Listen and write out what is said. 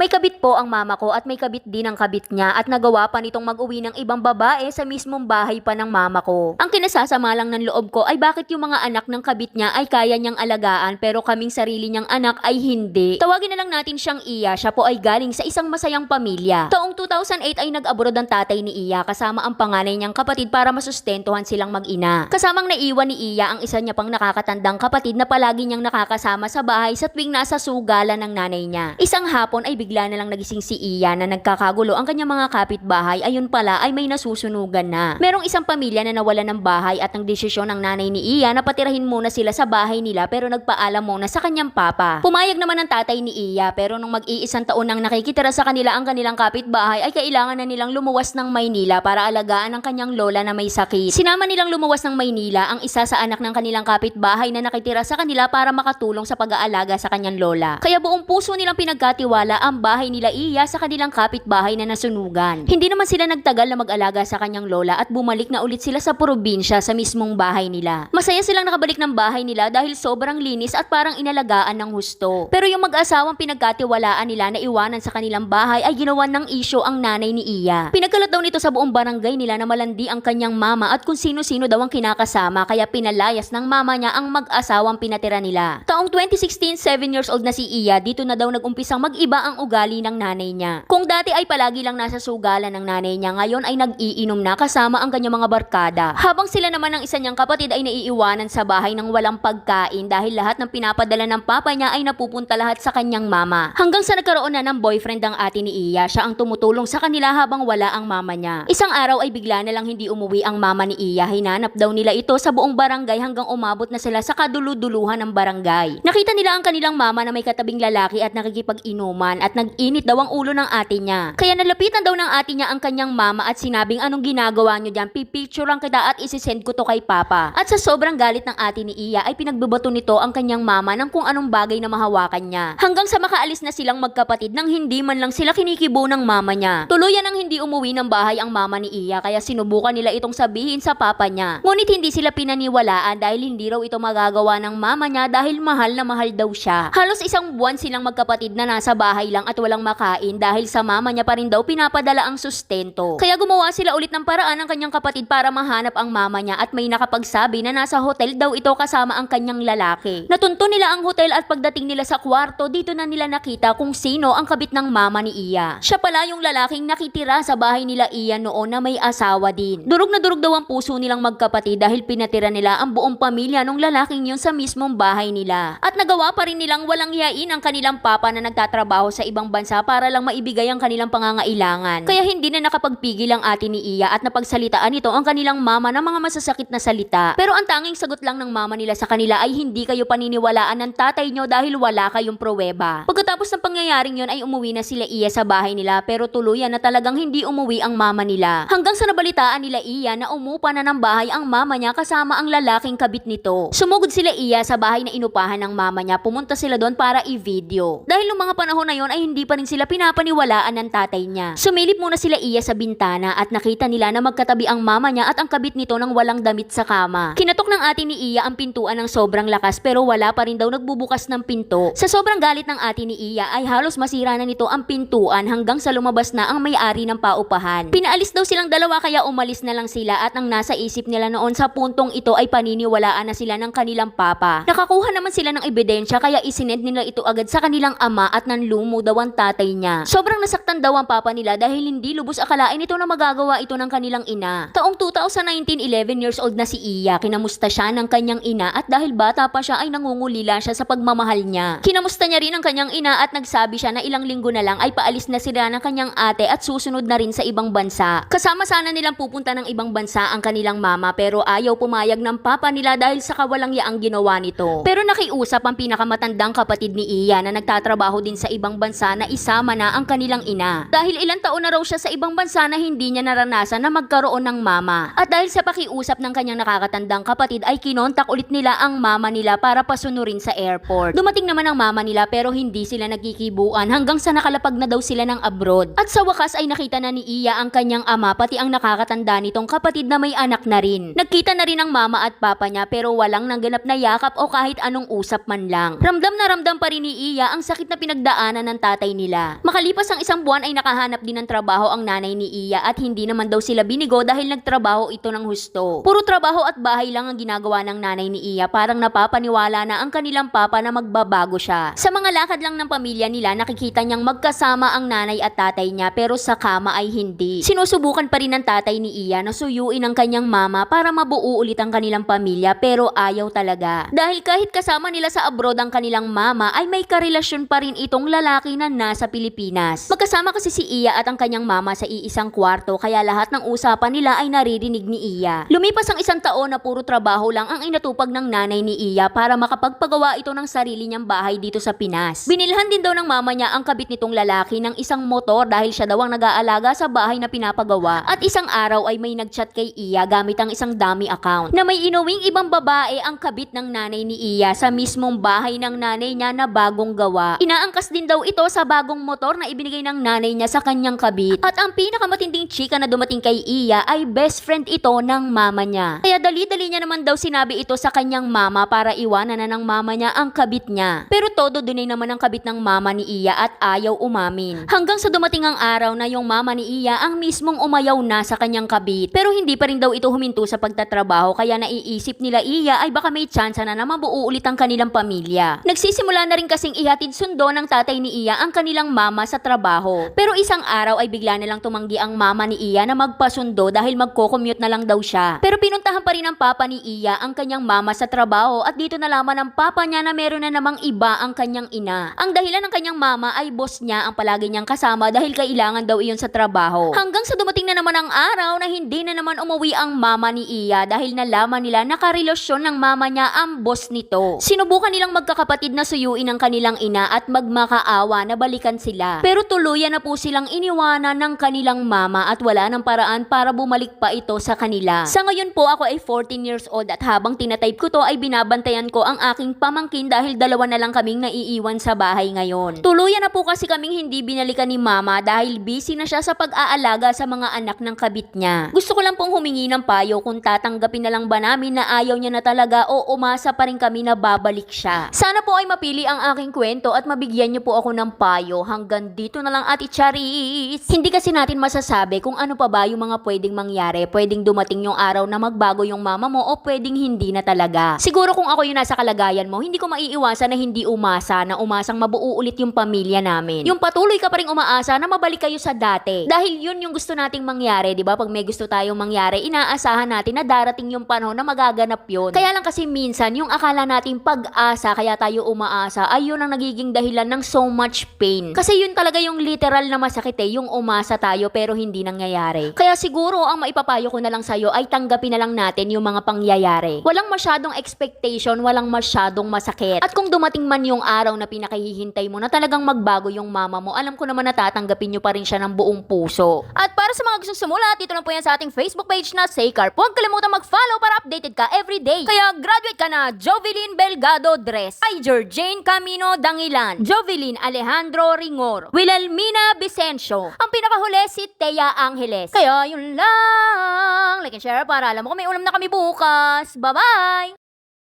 May kabit po ang mama ko at may kabit din ang kabit niya at nagawa pa nitong mag-uwi ng ibang babae sa mismong bahay pa ng mama ko. Ang kinasasama lang ng loob ko ay bakit yung mga anak ng kabit niya ay kaya niyang alagaan pero kaming sarili niyang anak ay hindi. Tawagin na lang natin siyang Iya, siya po ay galing sa isang masayang pamilya. Taong 2008 ay nag-abroad ang tatay ni Iya kasama ang panganay niyang kapatid para masustentuhan silang mag-ina. Kasamang naiwan ni Iya ang isa niya pang nakakatandang kapatid na palagi niyang nakakasama sa bahay sa tuwing nasa sugalan ng nanay niya. Isang hapon ay bigla na lang nagising si Iya na nagkakagulo ang kanyang mga kapitbahay ayun pala ay may nasusunugan na. Merong isang pamilya na nawala ng bahay at ang desisyon ng nanay ni Iya na patirahin muna sila sa bahay nila pero nagpaalam muna sa kanyang papa. Pumayag naman ang tatay ni Iya pero nung mag-iisang taon nang nakikitira sa kanila ang kanilang kapitbahay ay kailangan na nilang lumuwas ng Maynila para alagaan ang kanyang lola na may sakit. Sinama nilang lumuwas ng Maynila ang isa sa anak ng kanilang kapitbahay na nakitira sa kanila para makatulong sa pag-aalaga sa kanyang lola. Kaya buong puso nilang pinagkatiwala ang bahay nila Iya sa kanilang kapitbahay na nasunugan. Hindi naman sila nagtagal na mag-alaga sa kanyang lola at bumalik na ulit sila sa probinsya sa mismong bahay nila. Masaya silang nakabalik ng bahay nila dahil sobrang linis at parang inalagaan ng husto. Pero yung mag-asawang pinagkatiwalaan nila na iwanan sa kanilang bahay ay ginawan ng isyo ang nanay ni Iya. Pinagkalat daw nito sa buong barangay nila na malandi ang kanyang mama at kung sino-sino daw ang kinakasama kaya pinalayas ng mama niya ang mag-asawang pinatira nila. Taong 2016, 7 years old na si Iya, dito na daw nag-umpisang mag-iba ang ugali ng nanay niya. Kung dati ay palagi lang nasa sugalan ng nanay niya, ngayon ay nag-iinom na kasama ang kanyang mga barkada. Habang sila naman ng isa niyang kapatid ay naiiwanan sa bahay ng walang pagkain dahil lahat ng pinapadala ng papa niya ay napupunta lahat sa kanyang mama. Hanggang sa nagkaroon na ng boyfriend ang ate ni Iya, siya ang tumutulong sa kanila habang wala ang mama niya. Isang araw ay bigla na lang hindi umuwi ang mama ni Iya. Hinanap daw nila ito sa buong barangay hanggang umabot na sila sa kaduluduluhan ng barangay. Nakita nila ang kanilang mama na may katabing lalaki at nakikipag-inuman at nag-init daw ang ulo ng ate niya. Kaya nalapitan daw ng ate niya ang kanyang mama at sinabing anong ginagawa niyo dyan, pipicture lang kita at isisend ko to kay papa. At sa sobrang galit ng ate ni Iya ay pinagbabato nito ang kanyang mama ng kung anong bagay na mahawakan niya. Hanggang sa makaalis na silang magkapatid nang hindi man lang sila kinikibo ng mama niya. Tuluyan ang hindi umuwi ng bahay ang mama ni Iya kaya sinubukan nila itong sabihin sa papa niya. Ngunit hindi sila pinaniwalaan dahil hindi raw ito magagawa ng mama niya dahil mahal na mahal daw siya. Halos isang buwan silang magkapatid na nasa bahay lang at walang makain dahil sa mama niya pa rin daw pinapadala ang sustento. Kaya gumawa sila ulit ng paraan ng kanyang kapatid para mahanap ang mama niya at may nakapagsabi na nasa hotel daw ito kasama ang kanyang lalaki. Natunto nila ang hotel at pagdating nila sa kwarto, dito na nila nakita kung sino ang kabit ng mama ni Iya. Siya pala yung lalaking nakitira sa bahay nila Iya noon na may asawa din. Durog na durog daw ang puso nilang magkapatid dahil pinatira nila ang buong pamilya ng lalaking yun sa mismong bahay nila. At nagawa pa rin nilang walang hiyain ang kanilang papa na nagtatrabaho sa ibang bansa para lang maibigay ang kanilang pangangailangan. Kaya hindi na nakapagpigil ang ate ni Iya at napagsalitaan nito ang kanilang mama ng mga masasakit na salita. Pero ang tanging sagot lang ng mama nila sa kanila ay hindi kayo paniniwalaan ng tatay nyo dahil wala kayong pruweba. Pagkatapos ng pangyayaring yon ay umuwi na sila Iya sa bahay nila pero tuluyan na talagang hindi umuwi ang mama nila. Hanggang sa nabalitaan nila Iya na umupa na ng bahay ang mama niya kasama ang lalaking kabit nito. Sumugod sila Iya sa bahay na inupahan ng mama niya. Pumunta sila doon para i-video. Dahil nung mga panahon na yon ay hindi pa rin sila pinapaniwalaan ng tatay niya. Sumilip muna sila Iya sa bintana at nakita nila na magkatabi ang mama niya at ang kabit nito ng walang damit sa kama. Kinatok ng ate ni Iya ang pintuan ng sobrang lakas pero wala pa rin daw nagbubukas ng pinto. Sa sobrang galit ng ate ni Iya ay halos masira na nito ang pintuan hanggang sa lumabas na ang may-ari ng paupahan. Pinaalis daw silang dalawa kaya umalis na lang sila at ang nasa isip nila noon sa puntong ito ay paniniwalaan na sila ng kanilang papa. Nakakuha naman sila ng ebidensya kaya isinend nila ito agad sa kanilang ama at nanlumo daw ang tatay niya. Sobrang nasaktan daw ang papa nila dahil hindi lubos akalain ito na magagawa ito ng kanilang ina. Taong 2019, 11 years old na si Iya. Kinamusta siya ng kanyang ina at dahil bata pa siya ay nangungulila siya sa pagmamahal niya. Kinamusta niya rin ang kanyang ina at nagsabi siya na ilang linggo na lang ay paalis na sila ng kanyang ate at susunod na rin sa ibang bansa. Kasama sana nilang pupunta ng ibang bansa ang kanilang mama pero ayaw pumayag ng papa nila dahil sa kawalang yaang ginawa nito. Pero nakiusap ang pinakamatandang kapatid ni Iya na nagtatrabaho din sa ibang bansa na isama na ang kanilang ina. Dahil ilang taon na raw siya sa ibang bansa na hindi niya naranasan na magkaroon ng mama. At dahil sa pakiusap ng kanyang nakakatandang kapatid ay kinontak ulit nila ang mama nila para pasunurin sa airport. Dumating naman ang mama nila pero hindi sila nagkikibuan hanggang sa nakalapag na daw sila ng abroad. At sa wakas ay nakita na ni Iya ang kanyang ama pati ang nakakatanda nitong kapatid na may anak na rin. Nagkita na rin ang mama at papa niya pero walang nangganap na yakap o kahit anong usap man lang. Ramdam na ramdam pa rin ni Iya ang sakit na pinagdaanan ng tatay nila. Makalipas ang isang buwan ay nakahanap din ng trabaho ang nanay ni Iya at hindi naman daw sila binigo dahil nagtrabaho ito ng husto. Puro trabaho at bahay lang ang ginagawa ng nanay ni Iya parang napapaniwala na ang kanilang papa na magbabago siya. Sa mga lakad lang ng pamilya nila nakikita niyang magkasama ang nanay at tatay niya pero sa kama ay hindi. Sinusubukan pa rin ng tatay ni Iya na suyuin ang kanyang mama para mabuo ulit ang kanilang pamilya pero ayaw talaga. Dahil kahit kasama nila sa abroad ang kanilang mama ay may karelasyon pa rin itong lalaki na nasa Pilipinas. Magkasama kasi si Iya at ang kanyang mama sa iisang kwarto kaya lahat ng usapan nila ay naririnig ni Iya. Lumipas ang isang taon na puro trabaho lang ang inatupag ng nanay ni Iya para makapagpagawa ito ng sarili niyang bahay dito sa Pinas. Binilhan din daw ng mama niya ang kabit nitong lalaki ng isang motor dahil siya daw ang nag-aalaga sa bahay na pinapagawa. At isang araw ay may nagchat kay Iya gamit ang isang dummy account na may inuwing ibang babae ang kabit ng nanay ni Iya sa mismong bahay ng nanay niya na bagong gawa. Inaangkas din daw ito sa bagong motor na ibinigay ng nanay niya sa kanyang kabit. At ang pinakamatinding chika na dumating kay Iya ay best friend ito ng mama niya. Kaya dali-dali niya naman daw sinabi ito sa kanyang mama para iwanan na ng mama niya ang kabit niya. Pero todo dunay naman ang kabit ng mama ni Iya at ayaw umamin. Hanggang sa dumating ang araw na yung mama ni Iya ang mismong umayaw na sa kanyang kabit. Pero hindi pa rin daw ito huminto sa pagtatrabaho kaya naiisip nila Iya ay baka may tsansa na na mabuo ulit ang kanilang pamilya. Nagsisimula na rin kasing ihatid sundo ng tatay ni Iya ang kanilang mama sa trabaho. Pero isang araw ay bigla na lang tumanggi ang mama ni Iya na magpasundo dahil magko-commute na lang daw siya. Pero pinuntahan pa rin ng papa ni Iya ang kanyang mama sa trabaho at dito nalaman ng papa niya na meron na namang iba ang kanyang ina. Ang dahilan ng kanyang mama ay boss niya ang palagi niyang kasama dahil kailangan daw iyon sa trabaho. Hanggang sa dumating na naman ang araw na hindi na naman umuwi ang mama ni Iya dahil nalaman nila na karelasyon ng mama niya ang boss nito. Sinubukan nilang magkakapatid na suyuin ang kanilang ina at magmakaawa na balikan sila. Pero tuluyan na po silang iniwanan ng kanilang mama at wala ng paraan para bumalik pa ito sa kanila. Sa ngayon po ako ay 14 years old at habang tinatype ko to ay binabantayan ko ang aking pamangkin dahil dalawa na lang kaming naiiwan sa bahay ngayon. Tuluyan na po kasi kaming hindi binalikan ni mama dahil busy na siya sa pag-aalaga sa mga anak ng kabit niya. Gusto ko lang pong humingi ng payo kung tatanggapin na lang ba namin na ayaw niya na talaga o umasa pa rin kami na babalik siya. Sana po ay mapili ang aking kwento at mabigyan niyo po ako ng payo. Hanggang dito na lang ati Charis. Hindi kasi natin masasabi kung ano pa ba yung mga pwedeng mangyari. Pwedeng dumating yung araw na magbago yung mama mo o pwedeng hindi na talaga. Siguro kung ako yung nasa kalagayan mo, hindi ko maiiwasan na hindi umasa na umasang mabuo ulit yung pamilya namin. Yung patuloy ka pa rin umaasa na mabalik kayo sa dati. Dahil yun yung gusto nating mangyari, di ba? Pag may gusto tayong mangyari, inaasahan natin na darating yung panahon na magaganap yun. Kaya lang kasi minsan, yung akala nating pag-asa, kaya tayo umaasa, ay yun ang nagiging dahilan ng so much pain. Kasi yun talaga yung literal na masakit eh, yung umasa tayo pero hindi nangyayari. Kaya siguro, ang maipapayo ko na lang sa'yo ay tanggapin na lang natin yung mga pangyayari. Walang masyadong expectation, walang masyadong masakit. At kung dumating man yung araw na pinakahihintay mo na talagang magbago yung mama mo, alam ko naman na tatanggapin nyo pa rin siya ng buong puso. At para sa mga gustong sumulat, dito lang po yan sa ating Facebook page na Saycar. Huwag kalimutan mag-follow para updated ka everyday. Kaya graduate ka na, Jovelyn Belgado Dress, Iger Jane Camino Dangilan, Jovelyn Alejandro Ringor, Wilhelmina Vicencio. Ang pinakahuli si Thea Angeles. Kaya yun lang. Like and share para alam mo kung may ulam na kami bukas. Bye-bye!